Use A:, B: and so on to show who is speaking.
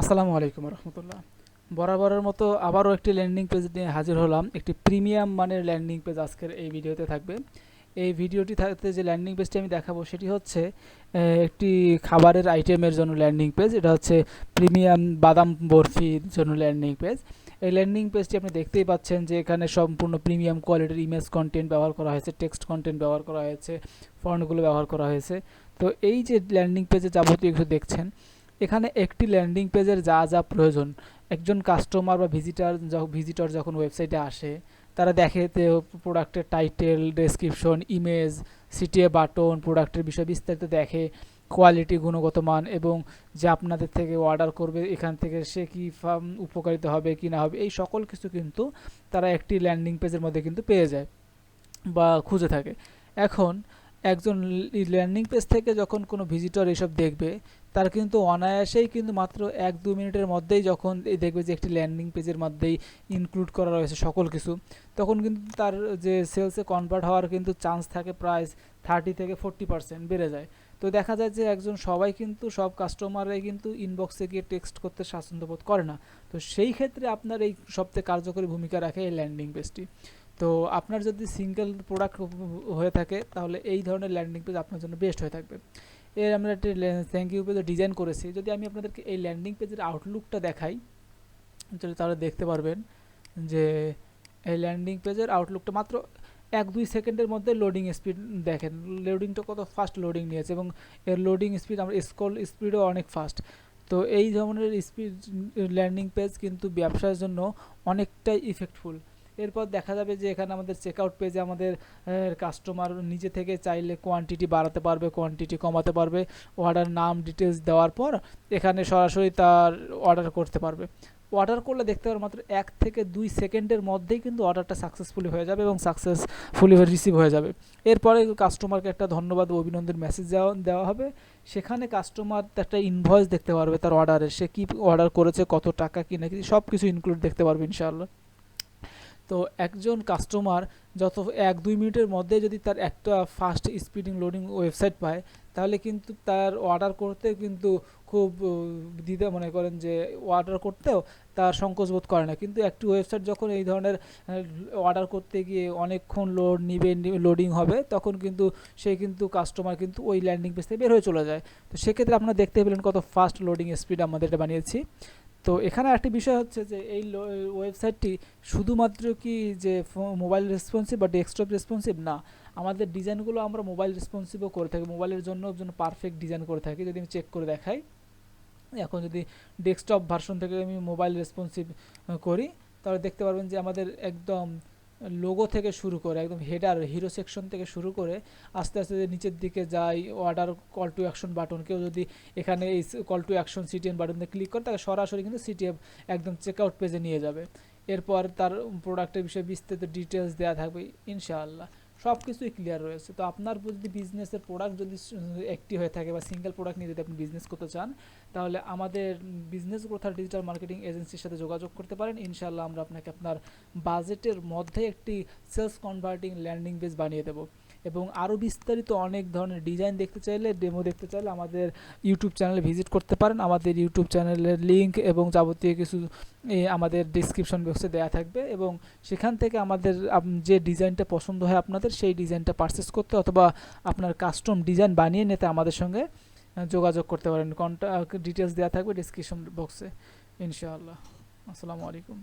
A: আসসালামু আলাইকুম রহমতুল্লাহ। বরাবরের মতো আবারও একটি ল্যান্ডিং পেজ নিয়ে হাজির হলাম। একটি প্রিমিয়াম মানের ল্যান্ডিং পেজ আজকের এই ভিডিওতে থাকবে। এই ভিডিওটি থাকতে যে ল্যান্ডিং পেজটি আমি দেখাবো সেটি হচ্ছে একটি খাবারের আইটেমের জন্য ল্যান্ডিং পেজ এটা হচ্ছে প্রিমিয়াম বাদাম বরফির জন্য ল্যান্ডিং পেজ এই ল্যান্ডিং পেজটি আপনি দেখতেই পাচ্ছেন যে এখানে সম্পূর্ণ প্রিমিয়াম কোয়ালিটির ইমেজ কন্টেন্ট ব্যবহার করা হয়েছে টেক্সট কন্টেন্ট ব্যবহার করা হয়েছে ফন্টগুলো ব্যবহার করা হয়েছে। তো এই যে ল্যান্ডিং পেজে যাবতীয় কিছু দেখছেন এখানে একটি ল্যান্ডিং পেজের যা যা প্রয়োজন। একজন কাস্টমার বা ভিজিটার ভিজিটর যখন ওয়েবসাইটে আসে, তারা দেখে প্রোডাক্টের title description image CTA button প্রোডাক্টের বিষয় বিস্তারিত দেখে কোয়ালিটি গুণগত মান এবং যে আপনাদের থেকে অর্ডার করবে, এখান থেকে সে কি ফার্ম উপকারিত হবে, কি না হবে, এই সকল কিছু কিন্তু তারা একটি ল্যান্ডিং পেজের মধ্যে কিন্তু পেয়ে যায় বা খুঁজে থাকে। এখন একজন ল্যান্ডিং পেজ থেকে যখন কোনো ভিজিটর এসব দেখবে, তার কিন্তু অনায়াসেই কিন্তু মাত্র এক দু মিনিটের মধ্যেই যখন দেখবে যে একটি ল্যান্ডিং পেজের মধ্যেই ইনক্লুড করা রয়েছে সকল কিছু, তখন কিন্তু তার যে সেলসে কনভার্ট হওয়ার কিন্তু চান্স থাকে প্রায় থার্টি থেকে ফোরটি পার্সেন্ট বেড়ে যায়। তো দেখা যায় যে একজন সবাই কিন্তু, সব কাস্টমাররাই কিন্তু ইনবক্সে গিয়ে টেক্সট করতে স্বাচ্ছন্দ্যবোধ করে না। তো সেই ক্ষেত্রে আপনার এই সবথেকে কার্যকরী ভূমিকা রাখে এই ল্যান্ডিং পেজটি তো আপনার যদি সিঙ্গেল প্রোডাক্ট হয়ে থাকে, তাহলে এই ধরনের ল্যান্ডিং পেজ আপনার জন্য বেস্ট হয়ে থাকবে। এর আমরা একটি থ্যাংক ইউ পেজে ডিজাইন করেছি। যদি আমি আপনাদেরকে এই ল্যান্ডিং পেজের আউটলুকটা দেখাই, তাহলে দেখতে পারবেন যে এই ল্যান্ডিং পেজের আউটলুকটা মাত্র এক দুই সেকেন্ডের মধ্যে লোডিং স্পিড দেখেন লোডিংটা কত ফাস্ট লোডিং নিয়েছে এবং এর লোডিং স্পিড আমরা স্কল স্পিডও অনেক ফাস্ট তো এই ধরনের স্পিড ল্যান্ডিং পেজ কিন্তু ব্যবসার জন্য অনেকটাই ইফেক্টফুল এরপর দেখা যাবে যে এখানে আমাদের চেকআউট পেজে আমাদের কাস্টমার নিজে থেকে চাইলে কোয়ান্টিটি বাড়াতে পারবে কোয়ান্টিটি কমাতে পারবে। অর্ডার নাম ডিটেলস দেওয়ার পর এখানে সরাসরি তার অর্ডার করতে পারবে। অর্ডার করলে দেখতে পারবে মাত্র এক থেকে দুই সেকেন্ডের মধ্যেই কিন্তু অর্ডারটা সাকসেসফুলি হয়ে যাবে এবং সাকসেসফুলি রিসিভ হয়ে যাবে। এরপরে কাস্টমারকে একটা ধন্যবাদ অভিনন্দন মেসেজ দেওয়া হবে। সেখানে কাস্টমার একটা ইনভয়েস দেখতে পারবে তার অর্ডারে সে কী অর্ডার করেছে, কত টাকা কি না কি সব কিছু ইনক্লুড দেখতে পারবে ইনশাআল্লাহ। তো একজন কাস্টমার যত এক, দুই মিনিটের মধ্যে যদি তার একটা ফাস্ট স্পিডিং লোডিং ওয়েবসাইট পায়, তাহলে কিন্তু তার অর্ডার করতে কিন্তু খুব দ্বিধা মনে করেন যে অর্ডার করতেও তার সংকোচ বোধ করে না। কিন্তু একটি ওয়েবসাইট যখন এই ধরনের অর্ডার করতে গিয়ে অনেকক্ষণ লোড নিবে লোডিং হবে, তখন কিন্তু সে কিন্তু কাস্টমার কিন্তু ওই ল্যান্ডিং পেজ থেকে বের হয়ে চলে যায়। তো সেক্ষেত্রে আপনারা দেখতে পেলেন কত ফাস্ট লোডিং স্পিড আমাদের এটা বানিয়েছি। তো এখানে একটি বিষয় হচ্ছে যে এই ওয়েবসাইটটি শুধুমাত্র কি যে মোবাইল রেসপন্সিভ বা ডেস্কটপ রেসপন্সিভ না, আমাদের ডিজাইনগুলো আমরা মোবাইল রেসপন্সিভও করে থাকি। মোবাইলের জন্য জন্য পারফেক্ট ডিজাইন করে থাকি। যদি আমি চেক করে দেখাই, এখন যদি ডেস্কটপ ভার্সন থেকে আমি মোবাইল রেসপন্সিভ করি, তাহলে দেখতে পারবেন যে আমাদের একদম লোগো থেকে শুরু করে, একদম হেডার হিরো সেকশন থেকে শুরু করে আস্তে আস্তে নিচের দিকে যাই order call to action button কেউ যদি এখানে এই কল টু অ্যাকশন সিটিএন বাটনে ক্লিক করে তাকে সরাসরি কিন্তু সিটিএম একদম চেকআউট পেজে নিয়ে যাবে। এরপর তার প্রোডাক্টের বিষয়ে বিস্তারিত ডিটেলস দেওয়া থাকবে, ইনশাআল্লাহ। সব কিছুই ক্লিয়ার রয়েছে। তো আপনার যদি বিজনেসের প্রোডাক্ট যদি একটি হয়ে থাকে বা সিঙ্গেল প্রোডাক্ট নিয়ে যদি আপনি বিজনেস করতে চান, তাহলে আমাদের বিজনেস গ্রোথার ডিজিটাল মার্কেটিং এজেন্সির সাথে যোগাযোগ করতে পারেন। ইনশাল্লাহ আমরা আপনাকে আপনার বাজেটের মধ্যে একটি সেলস কনভার্টিং ল্যান্ডিং পেজ বানিয়ে দেবো। এবং আরও বিস্তারিত অনেক ধরনের ডিজাইন দেখতে চাইলে ডেমো দেখতে চাইলে আমাদের ইউটিউব চ্যানেলে ভিজিট করতে পারেন। আমাদের ইউটিউব চ্যানেলের লিঙ্ক এবং যাবতীয় কিছু আমাদের ডিসক্রিপশন বক্সে দেওয়া থাকবে এবং সেখান থেকে আমাদের যে ডিজাইনটা পছন্দ হয় আপনাদের, সেই ডিজাইনটা পারচেস করতে অথবা আপনার কাস্টম ডিজাইন বানিয়ে নিতে আমাদের সঙ্গে যোগাযোগ করতে পারেন। কন্ট্যাক্ট ডিটেলস দেওয়া থাকবে ডিসক্রিপশন বক্সে ইনশাআল্লাহ। আসসালামু আলাইকুম।